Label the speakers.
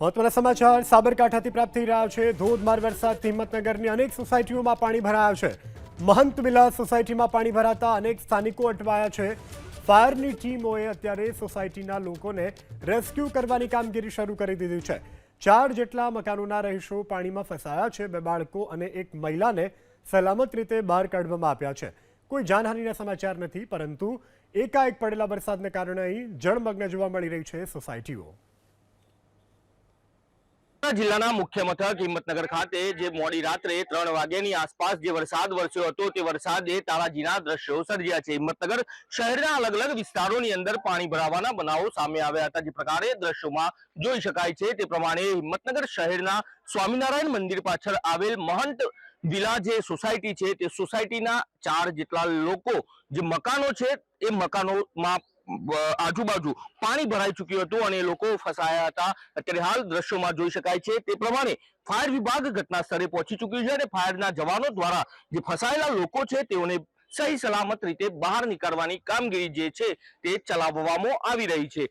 Speaker 1: મહત્વના સમાચાર સાબરકાંઠાથી પ્રાપ્ત થઈ રહ્યા છે. ધોધમાર વરસાદથી હિંમતનગરની અનેક સોસાયટીઓમાં પાણી ભરાયા છે. મહંત વિલા સોસાયટીમાં પાણી ભરાતા અનેક સ્થાનિકો અટવાયા છે. ફાયરની ટીમોએ અત્યારે સોસાયટીના લોકોને રેસ્ક્યુ કરવાની કામગીરી શરૂ કરી દીધી છે. ચાર જેટલા મકાનોના રહીશો પાણીમાં ફસાયા છે. બે બાળકો અને એક મહિલાને સલામત રીતે બહાર કાઢવામાં આપ્યા છે. કોઈ જાનહાનિના સમાચાર નથી, પરંતુ એકાએક પડેલા વરસાદને કારણે અહીં જળમગ્ન જોવા મળી રહી છે સોસાયટીઓ.
Speaker 2: જિલ્લાના મુખ્ય મથક હિંમતનગર ખાતે જે મોડી રાત્રે ત્રણ વાગ્યાની આસપાસ જે વરસાદ વરસ્યો હતો તે વરસાદે તારાજીના દ્રશ્યો સર્જ્યા છે. હિંમતનગર શહેરના અલગ અલગ વિસ્તારોની અંદર પાણી ભરાવાના બનાવો સામે આવ્યા હતા. જે પ્રકારે દ્રશ્યોમાં જોઈ શકાય છે તે પ્રમાણે હિંમતનગર શહેરના સ્વામિનારાયણ મંદિર પાછળ આવેલ મહંત વિલા જે સોસાયટી છે. તે સોસાયટીના ચાર જેટલા લોકો જે મકાનો છે એ મકાનોમાં આજુબાજુ પાણી ભરાઈ ચૂક્યું હતું અને લોકો ફસાયા હતા. અત્યારે હાલ દ્રશ્યોમાં જોઈ શકાય છે તે પ્રમાણે ફાયર વિભાગ ઘટના સ્થળે પહોંચી ચૂક્યું છે અને ફાયરના જવાનો દ્વારા જે ફસાયેલા લોકો છે તેઓને સહી સલામત રીતે બહાર નીકળવાની કામગીરી જે છે તે ચલાવવામાં આવી રહી છે.